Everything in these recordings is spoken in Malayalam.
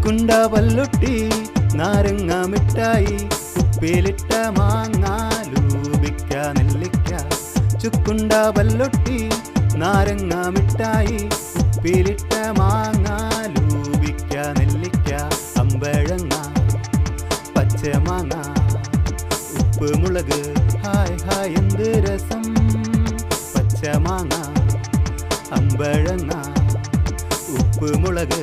ചുക്കുണ്ട പല്ലൊട്ടി നാരങ്ങ മിഠായി ഉപ്പേലിട്ട മാങ്ങ ലൂപിക്ക നെല്ലിക്ക. ചുക്കുണ്ട പല്ലൊട്ടി നാരങ്ങ മിഠായി ഉപ്പേലിട്ട മാങ്ങ ലൂപിക്ക നെല്ലിക്ക അമ്പഴങ്ങ പച്ചമാങ്ങ. ഉപ്പ് മുളക് ഹായ് ഹായ് എന്ത് രസം? പച്ചമാങ്ങ അമ്പഴങ്ങ. ഉപ്പ് മുളക്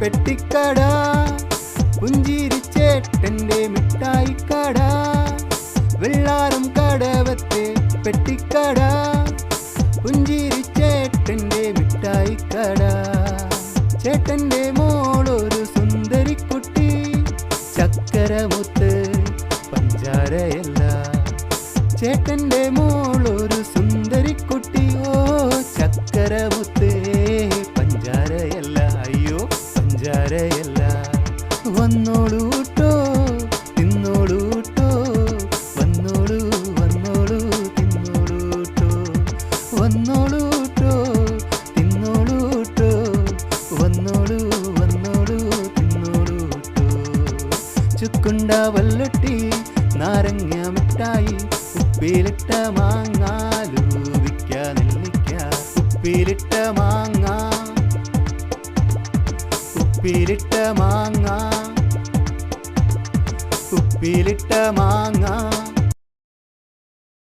പെട്ടിക്കട പുഞ്ചിരിച്ചേട്ടന്റെ മിഠായിക്കട വെള്ളാരം കടവത്തെ പെട്ടിക്കട പുഞ്ചിരിച്ചേട്ടന്റെ മിഠായിക്കട. ചേട്ടന്റെ മോളൊരു സുന്ദരിക്കുട്ടി ചക്കരമുത്ത് പഞ്ചാരയല്ല. ചേട്ടന്റെ മോളൊരു സുന്ദരിക്കുട്ടി ഓ ചക്കരമുത്തേ. വന്നോളൂട്ടോ തിന്നോളൂട്ടോ വന്നോളൂ വന്നോളൂ തിന്നോളൂട്ടോ ചുക്കുണ്ട വല്ലൊട്ടി നാരങ്ങ മിഠായി ഉപ്പിലിട്ട മാങ്ങ ലൂപിക്ക നെല്ലിക്ക ഉപ്പിലിട്ട മാങ്ങ ഉപ്പിലിട്ട മാങ്ങ ഉപ്പിലിട്ട മാങ്ങ.